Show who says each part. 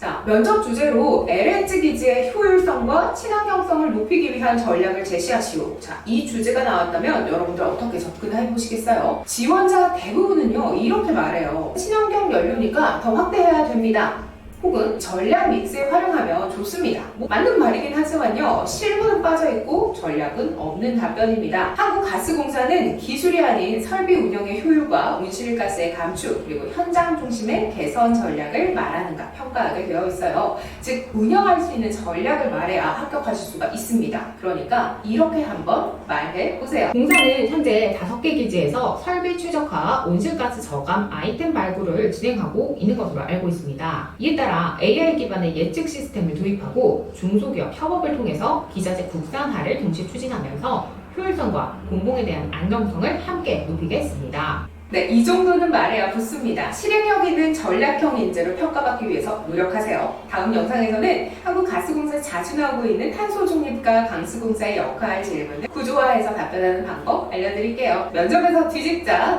Speaker 1: 자, 면접 주제로 LNG 기지의 효율성과 친환경성을 높이기 위한 전략을 제시하시오. 자, 이 주제가 나왔다면 여러분들 어떻게 접근해 보시겠어요? 지원자 대부분은요, 이렇게 말해요. 친환경 연료니까 더 확대해야 됩니다. 혹은 전략 믹스에 활용하면 좋습니다. 뭐 맞는 말이긴 하지만요, 실무는 빠져있고 전략은 없는 답변입니다. 한국가스공사는 기술이 아닌 설비 운영의 효율과 온실가스의 감축, 그리고 현장 중심의 개선 전략을 말하는가 평가하게 되어 있어요. 즉, 운영할 수 있는 전략을 말해야 합격하실 수가 있습니다. 그러니까 이렇게 한번 말해 보세요.
Speaker 2: 공사는 현재 5개 기지에서 설비 최적화, 온실가스 저감 아이템 발굴을 진행하고 있는 것으로 알고 있습니다. 이에 따라 AI 기반의 예측 시스템을 도입하고 중소기업 협업을 통해서 기자재 국산화를 동시에 추진하면서 효율성과 공공에 대한 안정성을 함께 높이겠습니다.
Speaker 1: 네, 이 정도는 말해야 붙습니다. 실행력 있는 전략형 인재를 평가받기 위해서 노력하세요. 다음 영상에서는 한국가스공사 자주 나오고 있는 탄소 중립과 강수공사의 역할 질문을 구조화해서 답변하는 방법 알려드릴게요. 면접에서 뒤집자